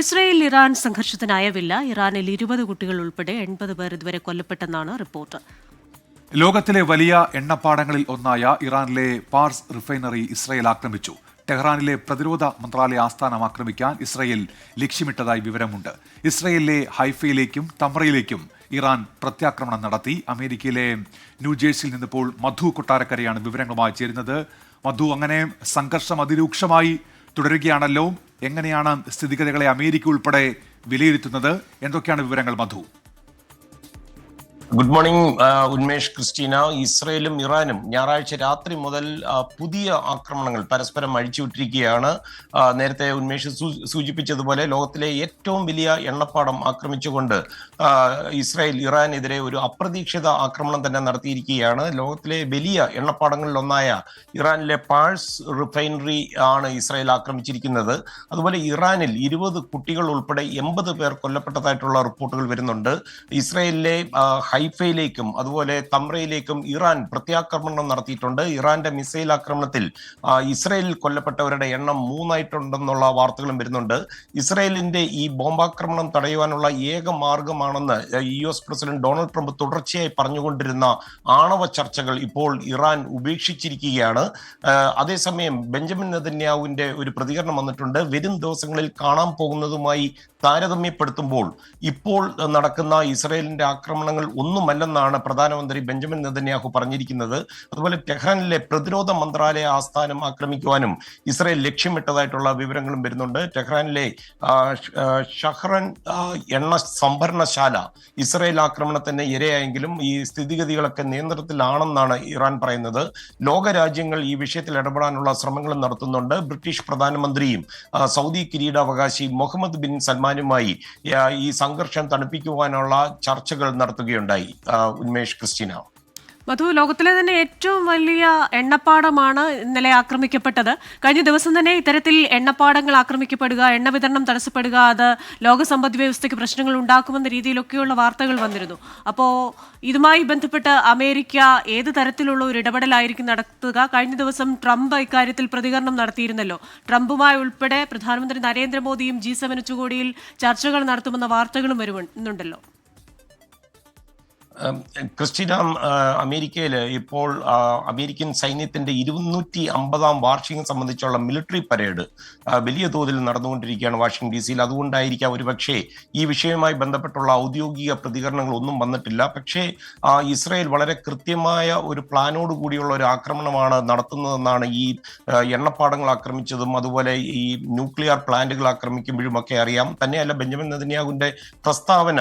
Israel Iran സംഘർഷത്തിനായവില്ല ഇറാനിൽ ഇരുപത് കുട്ടികൾ ഉൾപ്പെടെ എൺപത് പേർ ഇതുവരെ കൊല്ലപ്പെട്ടെന്നാണ് റിപ്പോർട്ട്. ലോകത്തിലെ വലിയ എണ്ണപ്പാടങ്ങളിൽ ഒന്നായ ഇറാനിലെ പാർസ് റിഫൈനറി ഇസ്രയേൽ ആക്രമിച്ചു. ടെഹ്റാനിലെ പ്രതിരോധ മന്ത്രാലയ ആസ്ഥാനം ആക്രമിക്കാൻ ഇസ്രയേൽ ലക്ഷ്യമിട്ടതായി വിവരമുണ്ട്. ഇസ്രയേലിലെ ഹൈഫയിലേക്കും തമ്രയിലേക്കും ഇറാൻ പ്രത്യാക്രമണം നടത്തി. അമേരിക്കയിലെ ന്യൂജേഴ്സിയിൽ നിന്നിപ്പോൾ മധു കൊട്ടാരക്കരയാണ് വിവരങ്ങളുമായി ചേരുന്നത്. മധു അങ്ങനെ സംഘർഷം അതിരൂക്ഷമായി. തുടരുകയാണല്ലോ. എങ്ങനെയാണ് സ്ഥിതിഗതികളെ അമേരിക്ക ഉൾപ്പെടെ വിലയിരുത്തുന്നത്? എന്തൊക്കെയാണ് വിവരങ്ങൾ Madhu? Good morning Unmesh Christina ഇസ്രയേലും ഇറാനും. ഞായറാഴ്ച രാത്രി മുതൽ പുതിയ ആക്രമണങ്ങൾ പരസ്പരം അഴിച്ചുവിട്ടിരിക്കുകയാണ്. നേരത്തെ ഉന്മേഷ് സൂചിപ്പിച്ചതുപോലെ ലോകത്തിലെ ഏറ്റവും വലിയ എണ്ണപ്പാടം ആക്രമിച്ചുകൊണ്ട് ഇസ്രായേൽ ഇറാനെതിരെ ഒരു അപ്രതീക്ഷിത ആക്രമണം തന്നെ നടത്തിയിരിക്കുകയാണ്. ലോകത്തിലെ വലിയ എണ്ണപ്പാടങ്ങളിൽ ഒന്നായ ഇറാനിലെ പാഴ്സ് റിഫൈനറി ആണ് ഇസ്രായേൽ ആക്രമിച്ചിരിക്കുന്നത്. അതുപോലെ ഇറാനിൽ ഇരുപത് കുട്ടികൾ ഉൾപ്പെടെ എൺപത് പേർ കൊല്ലപ്പെട്ടതായിട്ടുള്ള റിപ്പോർട്ടുകൾ വരുന്നുണ്ട്. ഇസ്രായേലിലെ ഹൈഫയിലേക്കും അതുപോലെ തമ്രയിലേക്കും ഇറാൻ പ്രത്യാക്രമണം നടത്തിയിട്ടുണ്ട്. ഇറാന്റെ മിസൈൽ ആക്രമണത്തിൽ ഇസ്രയേലിൽ കൊല്ലപ്പെട്ടവരുടെ എണ്ണം മൂന്നായിട്ടുണ്ടെന്നുള്ള വാർത്തകളും വരുന്നുണ്ട്. ഇസ്രയേലിന്റെ ഈ ബോംബാക്രമണം തടയുവാനുള്ള ഏക മാർഗമാണെന്ന് U S president Donald Trump തുടർച്ചയായി പറഞ്ഞുകൊണ്ടിരുന്ന ആണവ ചർച്ചകൾ ഇപ്പോൾ ഇറാൻ ഉപേക്ഷിച്ചിരിക്കുകയാണ്. അതേസമയം ബെഞ്ചമിൻ നെതന്യാഹുവിന്റെ ഒരു പ്രതികരണം വന്നിട്ടുണ്ട്. വരും ദിവസങ്ങളിൽ കാണാൻ പോകുന്നതുമായി താരതമ്യപ്പെടുത്തുമ്പോൾ ഇപ്പോൾ നടക്കുന്ന ഇസ്രയേലിന്റെ ആക്രമണങ്ങൾ ഒന്നുമല്ലെന്നാണ് പ്രധാനമന്ത്രി ബെഞ്ചമിൻ നെതന്യാഹു പറഞ്ഞിരിക്കുന്നത്. അതുപോലെ ടെഹ്റാനിലെ പ്രതിരോധ മന്ത്രാലയ ആസ്ഥാനം ആക്രമിക്കുവാനും ഇസ്രയേൽ ലക്ഷ്യമിട്ടതായിട്ടുള്ള വിവരങ്ങളും വരുന്നുണ്ട്. ടെഹ്റാനിലെ ഷഹ്റൻ എണ്ണ സംഭരണശാല ഇസ്രയേൽ ആക്രമണത്തിന് ഇരയായെങ്കിലും ഈ സ്ഥിതിഗതികളൊക്കെ നിയന്ത്രണത്തിലാണെന്നാണ് ഇറാൻ പറയുന്നത്. ലോകരാജ്യങ്ങൾ ഈ വിഷയത്തിൽ ഇടപെടാനുള്ള ശ്രമങ്ങളും നടത്തുന്നുണ്ട്. ബ്രിട്ടീഷ് പ്രധാനമന്ത്രിയും സൗദി കിരീടാവകാശി മുഹമ്മദ് ബിൻ സൽമാനുമായി ആ, ഈ സംഘർഷം തണുപ്പിക്കുവാനുള്ള ചർച്ചകൾ നടത്തുകയുണ്ടായി. ഉന്മേഷ് ക്രിസ്റ്റീന. മധു ലോകത്തിലെ തന്നെ ഏറ്റവും വലിയ എണ്ണപ്പാടമാണ് ഇന്നലെ ആക്രമിക്കപ്പെട്ടത്. കഴിഞ്ഞ ദിവസം തന്നെ ഇത്തരത്തിൽ എണ്ണപ്പാടങ്ങൾ ആക്രമിക്കപ്പെടുക എണ്ണ വിതരണം തടസ്സപ്പെടുക അത് ലോക സമ്പദ് വ്യവസ്ഥയ്ക്ക് പ്രശ്നങ്ങൾ ഉണ്ടാക്കുമെന്ന രീതിയിലൊക്കെയുള്ള വാർത്തകൾ വന്നിരുന്നു. അപ്പോൾ ഇതുമായി ബന്ധപ്പെട്ട് അമേരിക്ക ഏത് തരത്തിലുള്ള ഒരു ഇടപെടലായിരിക്കും നടത്തുക? കഴിഞ്ഞ ദിവസം ട്രംപ് ഇക്കാര്യത്തിൽ പ്രതികരണം നടത്തിയിരുന്നല്ലോ. ട്രംപുമായി ഉൾപ്പെടെ പ്രധാനമന്ത്രി നരേന്ദ്രമോദിയും ജി സെവൻ ഉച്ചകോടിയിൽ ചർച്ചകൾ നടത്തുമെന്ന വാർത്തകളും വരുന്നുണ്ടല്ലോ ക്രിസ്റ്റീന അമേരിക്കയിൽ ഇപ്പോൾ അമേരിക്കൻ സൈന്യത്തിന്റെ ഇരുന്നൂറ്റി അമ്പതാം വാർഷികം സംബന്ധിച്ചുള്ള മിലിറ്ററി പരേഡ് വലിയ തോതിൽ നടന്നുകൊണ്ടിരിക്കുകയാണ് വാഷിംഗ്ടൺ ഡി സിയിൽ അതുകൊണ്ടായിരിക്കാം ഒരുപക്ഷേ ഈ വിഷയവുമായി ബന്ധപ്പെട്ടുള്ള ഔദ്യോഗിക പ്രതികരണങ്ങൾ ഒന്നും വന്നിട്ടില്ല. പക്ഷേ ഇസ്രായേൽ വളരെ കൃത്യമായ ഒരു പ്ലാനോട് കൂടിയുള്ള ഒരു ആക്രമണമാണ് നടത്തുന്നതെന്നാണ് ഈ എണ്ണപ്പാടങ്ങൾ ആക്രമിച്ചതും അതുപോലെ ഈ ന്യൂക്ലിയർ പ്ലാന്റുകൾ ആക്രമിക്കുമ്പോഴും ഒക്കെ അറിയാം. തന്നെയല്ല ബെഞ്ചമിൻ നെതന്യാഹുവിന്റെ പ്രസ്താവന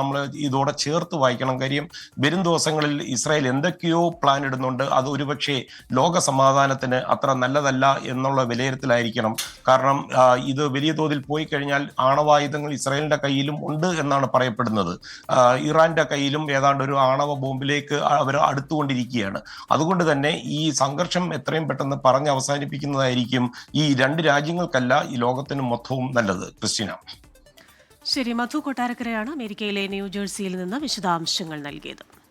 നമ്മൾ ഇതോടെ ചേർത്ത് വായിക്കണം. കാര്യം വരും ദിവസങ്ങളിൽ ഇസ്രായേൽ എന്തൊക്കെയോ പ്ലാൻ ഇടുന്നുണ്ട്. അത് ഒരുപക്ഷെ ലോക സമാധാനത്തിന് അത്ര നല്ലതല്ല എന്നുള്ള വിലയിരുത്തലായിരിക്കണം. കാരണം ഇത് വലിയ തോതിൽ പോയി കഴിഞ്ഞാൽ ആണവായുധങ്ങൾ ഇസ്രായേലിന്റെ കയ്യിലും ഉണ്ട് എന്നാണ് പറയപ്പെടുന്നത്. ഇറാന്റെ കയ്യിലും ഏതാണ്ട് ഒരു ആണവ ബോംബിലേക്ക് അവർ അടുത്തുകൊണ്ടിരിക്കുകയാണ്. അതുകൊണ്ട് തന്നെ ഈ സംഘർഷം എത്രയും പെട്ടെന്ന് പറഞ്ഞ് അവസാനിപ്പിക്കുന്നതായിരിക്കും ഈ രണ്ട് രാജ്യങ്ങൾക്കല്ല ഈ ലോകത്തിന് മൊത്തവും നല്ലത്. ക്രിസ്റ്റീന. ശരി മധു കൊട്ടാരക്കരയാണ് അമേരിക്കയിലെ ന്യൂജേഴ്സിയിൽ നിന്ന് വിശദാംശങ്ങൾ നൽകിയത്.